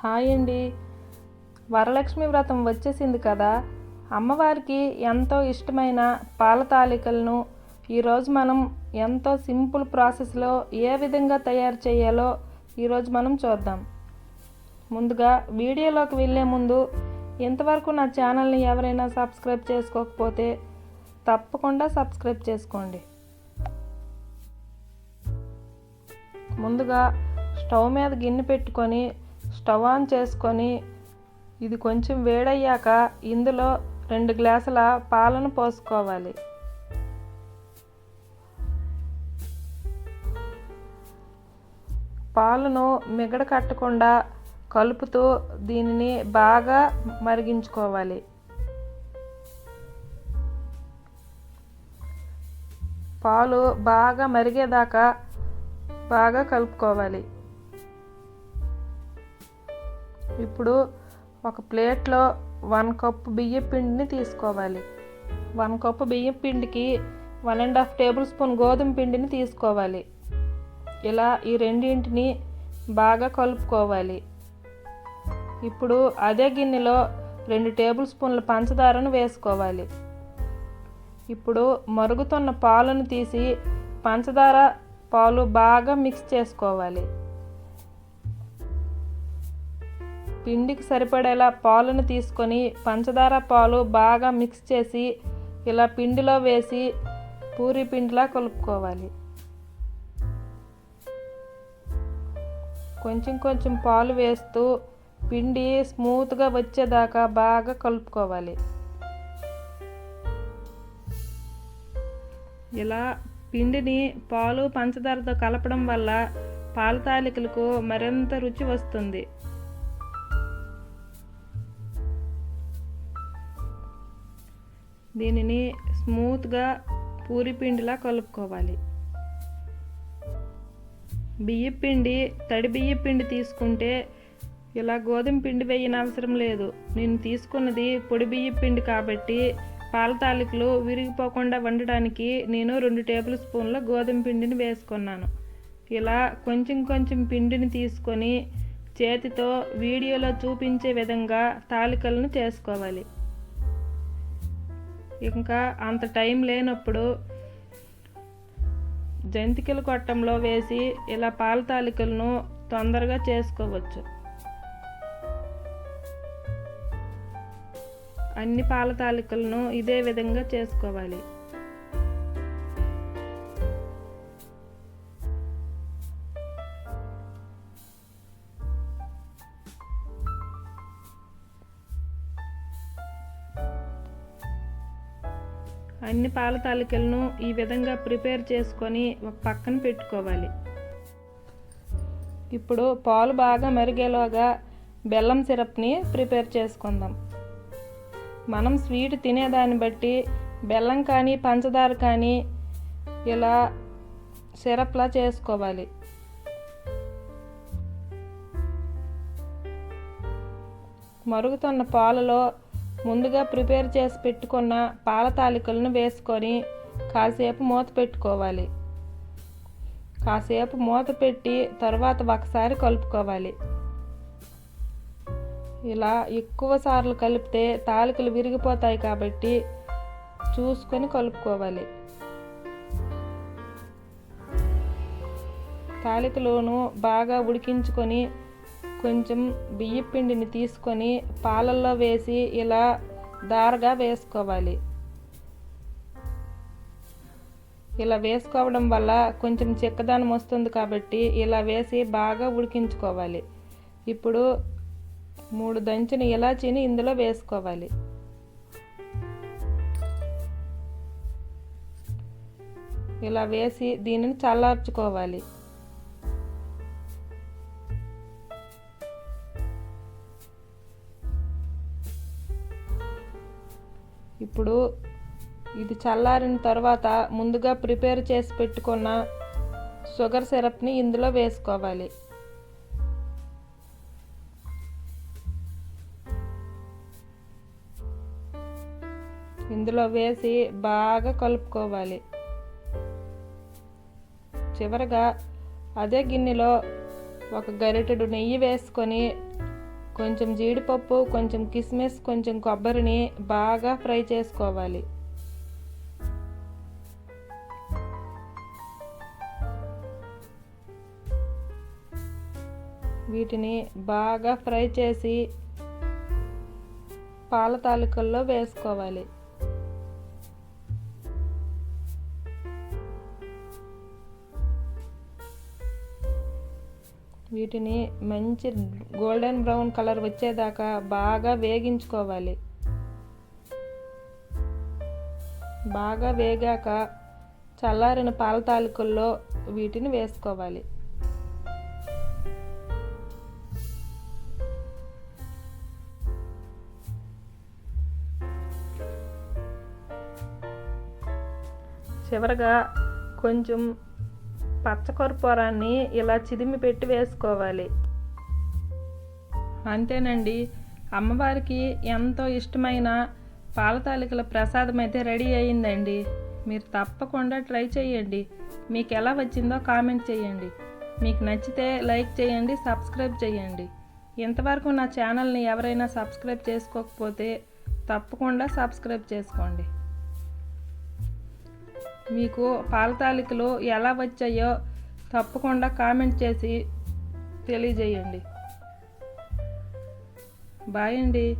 Hi అండి. వరలక్ష్మి వ్రతం వచ్చేసింది కదా. అమ్మవారికి ఎంతో ఇష్టమైన పాల తాలికలను ఈరోజు మనం ఎంతో సింపుల్ ప్రాసెస్లో ఏ విధంగా తయారు చేయాలో ఈరోజు మనం చూద్దాం. ముందుగా వీడియోలోకి వెళ్ళే ముందు ఇంతవరకు నా ఛానల్ని ఎవరైనా సబ్స్క్రైబ్ చేసుకోకపోతే తప్పకుండా సబ్స్క్రైబ్ చేసుకోండి. ముందుగా స్టవ్ మీద గిన్నె పెట్టుకొని స్టవ్ ఆన్ చేసుకొని ఇది కొంచెం వేడయ్యాక ఇందులో రెండు గ్లాసుల పాలను పోసుకోవాలి. పాలను మిగడ కట్టకుండా కలుపుతూ దీనిని బాగా మరిగించుకోవాలి. పాలు బాగా మరిగేదాకా బాగా కలుపుకోవాలి. ఇప్పుడు ఒక ప్లేట్లో వన్ కప్పు బియ్యం పిండిని తీసుకోవాలి. వన్ కప్పు బియ్యం పిండికి one and half tablespoon గోధుమ పిండిని తీసుకోవాలి. ఇలా ఈ రెండింటిని బాగా కలుపుకోవాలి. ఇప్పుడు అదే గిన్నెలో రెండు టేబుల్ స్పూన్ల పంచదారను వేసుకోవాలి. ఇప్పుడు మరుగుతున్న పాలను తీసి పంచదార పాలు బాగా మిక్స్ చేసుకోవాలి. పిండికి సరిపడేలా పాలను తీసుకొని పంచదార పాలు బాగా మిక్స్ చేసి ఇలా పిండిలో వేసి పూరి పిండిలా కలుపుకోవాలి. కొంచెం కొంచెం పాలు వేస్తూ పిండి స్మూత్గా వచ్చేదాకా బాగా కలుపుకోవాలి. ఇలా పిండిని పాలు పంచదారతో కలపడం వల్ల పాల తాలికలకు మరింత రుచి వస్తుంది. దీనిని స్మూత్గా పూరి పిండిలా కలుపుకోవాలి. బియ్యపిండి తడి బియ్యపిండి తీసుకుంటే ఇలా గోధుమ పిండి వేయని అవసరం లేదు. నేను తీసుకున్నది పొడి బియ్యపిండి కాబట్టి పాల తాలికలు విరిగిపోకుండా వండడానికి నేను రెండు టేబుల్ స్పూన్ల గోధుమ పిండిని వేసుకున్నాను. ఇలా కొంచెం కొంచెం పిండిని తీసుకొని చేతితో వీడియోలో చూపించే విధంగా తాలికలను చేసుకోవాలి. ఇంకా అంత టైం లేనప్పుడు జంతికల కొట్టంలో వేసి ఇలా పాల తాలికలను తొందరగా చేసుకోవచ్చు. అన్ని పాల తాలికలను ఇదే విధంగా చేసుకోవాలి. అన్ని పాల తాలికలను ఈ విధంగా ప్రిపేర్ చేసుకొని ఒక పక్కన పెట్టుకోవాలి. ఇప్పుడు పాలు బాగా మరిగేలాగా బెల్లం సిరప్ని ప్రిపేర్ చేసుకుందాం. మనం స్వీట్ తినేదాన్ని బట్టి బెల్లం కానీ పంచదార కానీ ఇలా సిరప్లా చేసుకోవాలి. మరుగుతున్న పాలలో ముందుగా ప్రిపేర్ చేసి పెట్టుకున్న పాల తాలికలను వేసుకొని కాసేపు మూత పెట్టుకోవాలి. కాసేపు మూత పెట్టి తర్వాత ఒకసారి కలుపుకోవాలి. ఇలా ఎక్కువ సార్లు కలిపితే తాలికలు విరిగిపోతాయి కాబట్టి చూసుకొని కలుపుకోవాలి. తాలికలోను బాగా ఉడికించుకొని కొంచెం బియ్య పిండిని తీసుకొని పాలల్లో వేసి ఇలా దారగా వేసుకోవాలి. ఇలా వేసుకోవడం వల్ల కొంచెం చిక్కదనం వస్తుంది కాబట్టి ఇలా వేసి బాగా ఉడికించుకోవాలి. ఇప్పుడు మూడు దంచిన ఇలాచీని ఇందులో వేసుకోవాలి. ఇలా వేసి దీనిని చల్లార్చుకోవాలి. ఇప్పుడు ఇది చల్లారిన తర్వాత ముందుగా ప్రిపేర్ చేసి పెట్టుకున్న షుగర్ సిరప్ని ఇందులో వేసుకోవాలి. ఇందులో వేసి బాగా కలుపుకోవాలి. చివరగా అదే గిన్నెలో ఒక గరిటెడు నెయ్యి వేసుకొని కొంచెం జీడిపప్పు కొంచెం కిస్మిస్ కొంచెం కొబ్బరిని బాగా ఫ్రై చేసుకోవాలి. వీటిని బాగా ఫ్రై చేసి పాల తాలికల్లో వేసుకోవాలి. వీటిని మంచి గోల్డెన్ బ్రౌన్ కలర్ వచ్చేదాకా బాగా వేగించుకోవాలి. బాగా వేగాక చల్లారిన పాల తాలికల్లో వీటిని వేసుకోవాలి. చివరగా కొంచెం పచ్చకర్పూరాన్ని ఇలా చిదిమి పెట్టి వేసుకోవాలి. అంతేనండి. అమ్మవారికి ఎంతో ఇష్టమైన పాలతాలికల ప్రసాదం అయితే రెడీ అయిందండి మీరు తప్పకుండా ట్రై చేయండి. మీకు ఎలా వచ్చిందో కామెంట్ చేయండి. మీకు నచ్చితే లైక్ చేయండి సబ్స్క్రైబ్ చేయండి. ఇంతవరకు నా ఛానల్ని ఎవరైనా సబ్స్క్రైబ్ చేసుకోకపోతే తప్పకుండా సబ్స్క్రైబ్ చేసుకోండి. మీకు పాల తాలికలు ఎలా వచ్చాయో తప్పకుండా కామెంట్ చేసి తెలియజేయండి. బాయ్ అండి.